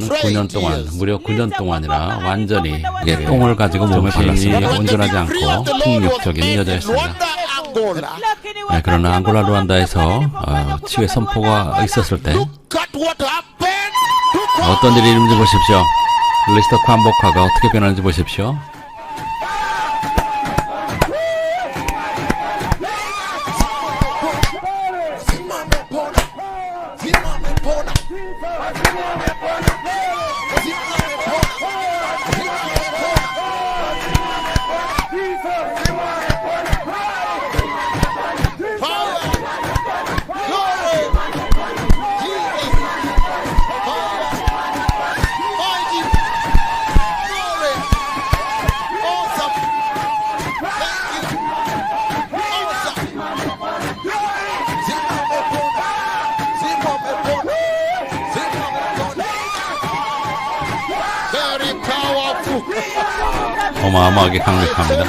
동안 9년 동안 무려 9년 동안이나 완전히 이게 똥을 가지고 몸을 발랐습니다. 온전하지 않고 폭력적인 여자였습니다. 네, 그러나 앙골라 루안다에서 어, 치유의 선포가 있었을 때 어떤 일이 있는지 보십시오. 리스터 콴보카가 어떻게 변하는지 보십시오. 어마어마하게 강력합니다.